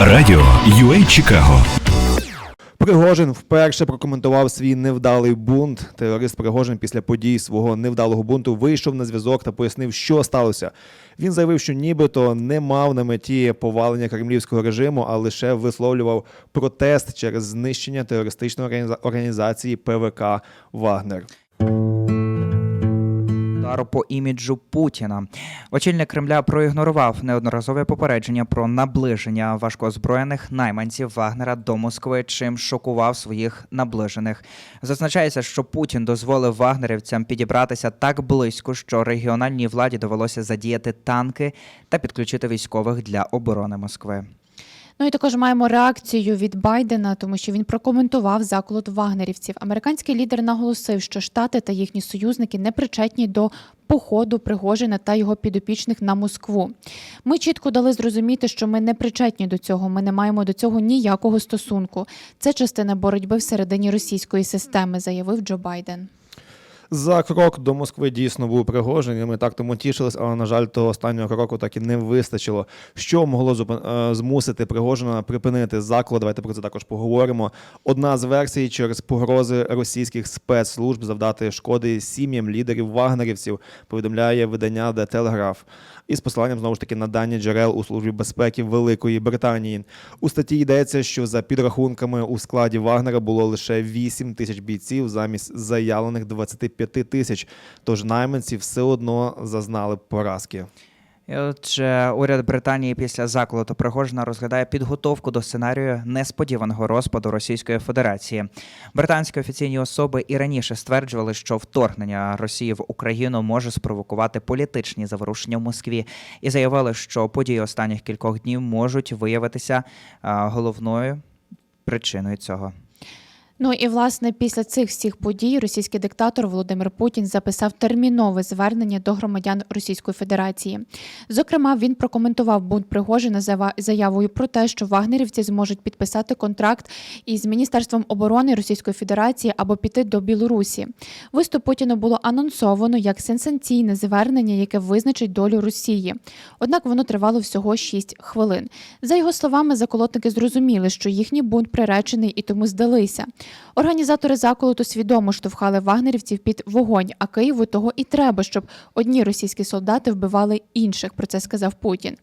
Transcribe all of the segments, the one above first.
Радіо UA Чикаго Пригожин вперше прокоментував свій невдалий бунт. Терорист Пригожин після подій свого невдалого бунту вийшов на зв'язок та пояснив, що сталося. Він заявив, що нібито не мав на меті повалення кремлівського режиму, а лише висловлював протест через знищення терористичної організа- організації ПВК Вагнер. Удару по іміджу Путіна. Очільник Кремля проігнорував неодноразове попередження про наближення важкоозброєних найманців Вагнера до Москви, чим шокував своїх наближених. Зазначається, що Путін дозволив вагнерівцям підібратися так близько, що регіональній владі довелося задіяти танки та підключити військових для оборони Москви. Ну і також маємо реакцію від Байдена, тому що він прокоментував заколот вагнерівців. Американський лідер наголосив, що штати та їхні союзники не причетні до походу Пригожина та його підопічних на Москву. Ми чітко дали зрозуміти, що ми не причетні до цього. Ми не маємо до цього ніякого стосунку. Це частина боротьби всередині російської системи, заявив Джо Байден. За крок до Москви дійсно був Пригожин, і ми так тому тішились, але на жаль, того останнього кроку так і не вистачило. Що могло зупин- е, змусити Пригожина припинити заклад? Давайте про це також поговоримо. Одна з версій через погрози російських спецслужб завдати шкоди сім'ям лідерів вагнерівців, повідомляє видання The Telegraph. Із посиланням знову ж таки на дані джерел у службі безпеки Великої Британії. У статті йдеться, що за підрахунками у складі Вагнера було лише 8 тисяч бійців замість заявлених 25 тисяч. Тож найманці все одно зазнали поразки. Отже, уряд Британії після заколоту Пригожина розглядає підготовку до сценарію несподіваного розпаду Російської Федерації. Британські офіційні особи і раніше стверджували, що вторгнення Росії в Україну може спровокувати політичні заворушення в Москві, і заявили, що події останніх кількох днів можуть виявитися головною причиною цього. Ну і власне після цих всіх подій російський диктатор Володимир Путін записав термінове звернення до громадян Російської Федерації. Зокрема, він прокоментував бунт Пригожина заявою про те, що вагнерівці зможуть підписати контракт із Міністерством оборони Російської Федерації або піти до Білорусі. Виступ Путіна було анонсовано як сенсаційне звернення, яке визначить долю Росії. Однак воно тривало всього 6 хвилин. За його словами, заколотники зрозуміли, що їхній бунт приречений і тому здалися. Організатори заколоту свідомо штовхали вагнерівців під вогонь, а Києву того і треба, щоб одні російські солдати вбивали інших. Про це сказав Путін.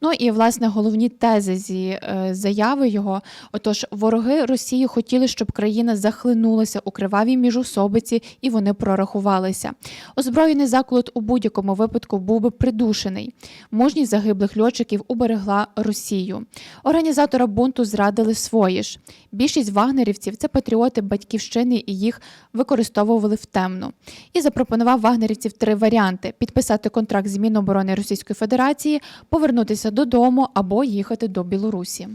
Ну і власне головні тези зі е, заяви його. Отож, вороги Росії хотіли, щоб країна захлинулася у кривавій міжусобиці, і вони прорахувалися. Озброєний заколот у будь-якому випадку був би придушений. Мужність загиблих льотчиків уберегла Росію. Організатора бунту зрадили свої ж. Більшість вагнерівців це патріоти батьківщини, і їх використовували в темну. І запропонував вагнерівців три варіанти: підписати контракт з Міноборони Російської Федерації, повернутися додому або їхати до Білорусі.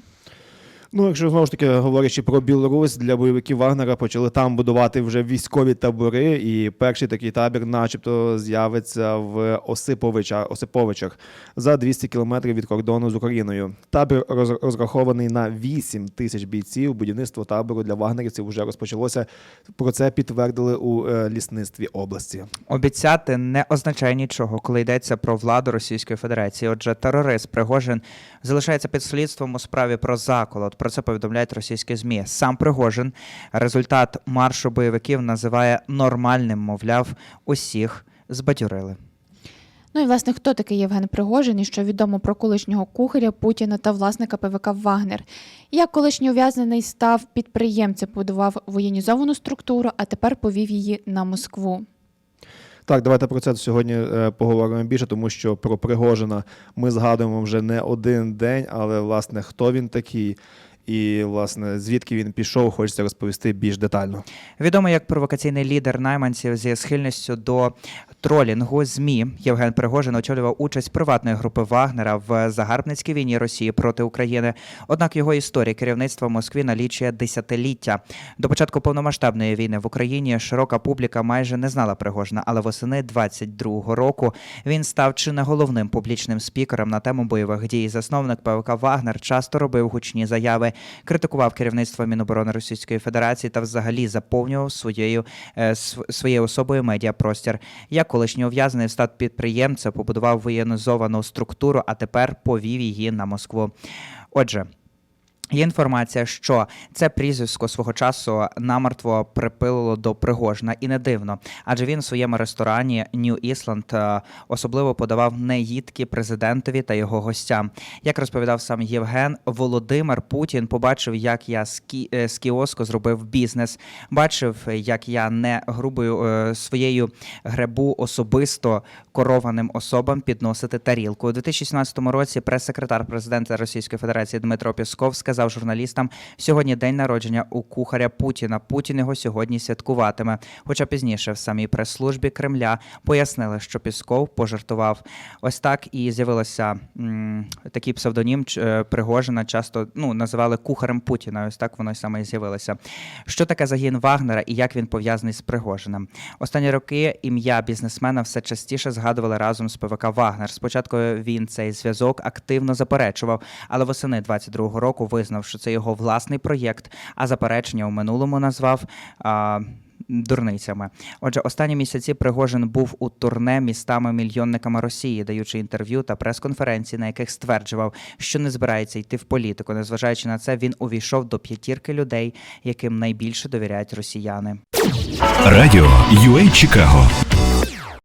Ну, якщо знову ж таки говорячи про Білорусь, для бойовиків Вагнера почали там будувати вже військові табори, і перший такий табір, начебто, з'явиться в Осиповича, Осиповичах за 200 кілометрів від кордону з Україною. Табір роз- розрахований на 8 тисяч бійців. Будівництво табору для вагнерівців вже розпочалося. Про це підтвердили у е, лісництві області. Обіцяти не означає нічого, коли йдеться про владу Російської Федерації. Отже, терорист Пригожин залишається під слідством у справі про заколот. Про це повідомляють російські змі. Сам Пригожин результат маршу бойовиків називає нормальним, мовляв, усіх збадьорили. Ну і власне, хто такий Євген Пригожин і що відомо про колишнього кухаря Путіна та власника ПВК Вагнер. Як колишній ув'язнений став підприємцем, будував воєнізовану структуру, а тепер повів її на Москву. Так, давайте про це сьогодні е, поговоримо більше, тому що про Пригожина ми згадуємо вже не один день, але власне хто він такий. І, власне, звідки він пішов, хочеться розповісти більш детально. Відомий як провокаційний лідер найманців зі схильністю до тролінгу ЗМІ Євген Пригожин очолював участь приватної групи Вагнера в загарбницькій війні Росії проти України. Однак його історія керівництва Москві налічує десятиліття. До початку повномасштабної війни в Україні широка публіка майже не знала Пригожина, але восени 22-го року він став чи не головним публічним спікером на тему бойових дій. Засновник ПВК Вагнер часто робив гучні заяви, критикував керівництво Міноборони Російської Федерації та взагалі заповнював своєю е, своєю особою медіапростір. Як колишній ув'язнений став стат підприємця побудував воєнізовану структуру, а тепер повів її на Москву. Отже. Є інформація, що це прізвисько свого часу намертво припилило до Пригожина, і не дивно, адже він у своєму ресторані New Island е, особливо подавав неїдки президентові та його гостям. Як розповідав сам Євген, Володимир Путін побачив, як я з, кі... е, з кіоску зробив бізнес, бачив, як я не грубою е, своєю гребу особисто керованим особам підносити тарілку. У 2017 році прес-секретар президента Російської Федерації Дмитро Пісков сказав журналістам: сьогодні день народження у кухаря Путіна. Путін його сьогодні святкуватиме. Хоча пізніше в самій прес-службі Кремля пояснили, що Пісков пожартував. Ось так і з'явилося такий псевдонім е, Пригожина. Часто ну називали кухарем Путіна. Ось так воно саме і з'явилося. Що таке загін Вагнера і як він пов'язаний з Пригожиним? Останні роки ім'я бізнесмена все частіше згадували разом з ПВК Вагнер. Спочатку він цей зв'язок активно заперечував, але восени 22-го року визнав, що це його власний проєкт, а заперечення у минулому назвав. А, Дурницями. Отже, останні місяці Пригожин був у турне містами-мільйонниками Росії, даючи інтерв'ю та прес-конференції, на яких стверджував, що не збирається йти в політику. Незважаючи на це, він увійшов до п'ятірки людей, яким найбільше довіряють росіяни. Радіо UA Чикаго